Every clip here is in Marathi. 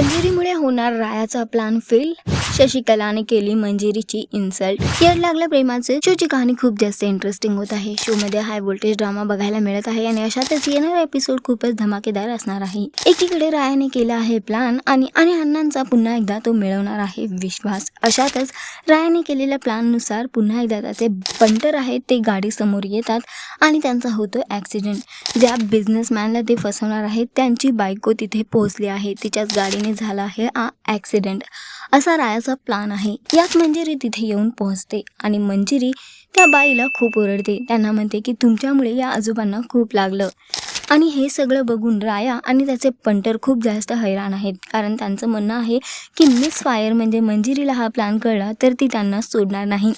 मंजिरीमुळे होणार रायाचा प्लॅन फेल शशिकलाने केली मंजिरीची इन्सल्ट यार लागल्या प्रेमाचे. शोची कहाणी खूप जास्त इंटरेस्टिंग होत आहे. शो मध्ये हाय व्होल्टेज ड्रामा बघायला मिळत आहे आणि अशातच येणारा एपिसोड खूपच धमाकेदार असणार आहे. एकीकडे रायाने केला आहे प्लॅन आणि आणि अण्णांचा पुन्हा एकदा तो मिळवणार आहे विश्वास. अशातच रायाने केलेल्या प्लॅननुसार पुन्हा एकदा त्याचे बंटर आहेत ते गाडी समोर येतात आणि त्यांचा होतो ॲक्सिडेंट ज्या बिझनेसमॅनला ते फसवणार आहेत त्यांची बायको तिथे पोहोचली आहे. तिच्याच गाडीने झाला आहे हा ॲक्सिडेंट असा रायाचा प्लान आहे. यात मंजिरी तिथे येऊन पोहोचते आणि मंजिरी त्या बाईला खूप ओरडते. त्यांना म्हणते की तुमच्यामुळे या आजोबांना खूप लागलं. आणि हे सगळं बघून राया आणि त्याचे पंटर खूप जास्त हैराण आहेत. कारण त्यांचं म्हणणं आहे की मिस फायर म्हणजे मंजिरीला हा प्लॅन कळला तर ती त्यांना सोडणार नाही.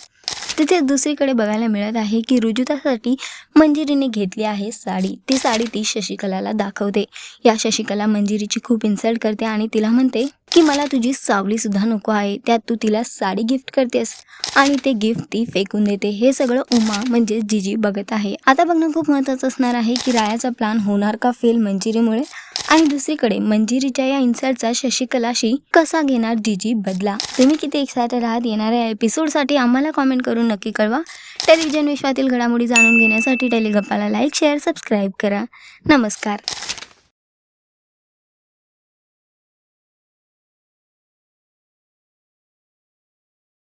तिथे दुसरीकडे बघायला मिळत आहे की रुजुतासाठी मंजिरीने घेतली आहे साडी. ती साडी ती शशिकलाला दाखवते. या शशिकला मंजिरीची खूप इन्सल्ट करते आणि तिला म्हणते की मला तुझी सावली सुद्धा नको आहे. त्यात तू तिला साडी गिफ्ट करतेस. आणि ते गिफ्ट ती फेकून देते. हे सगळं उमा म्हणजे जिजी बघत आहे. आता बघणं खूप महत्त्वाचं असणार आहे की रायाचा प्लॅन होणार का फेल मंजिरीमुळे? आणि दुसरीकडे मंजिरीच्या या इन्सर्टचा शशिकलाशी कसा घेणार जीजी बदला? तुम्ही किती एक्सायटेड आहात? येणाऱ्या एपिसोडसाठी आम्हाला कॉमेंट करून नक्की कळवा. टेलिव्हिजन विश्वातील घडामोडी जाणून घेण्यासाठी टेलिगप्पाला लाईक शेअर सबस्क्राईब करा. नमस्कार.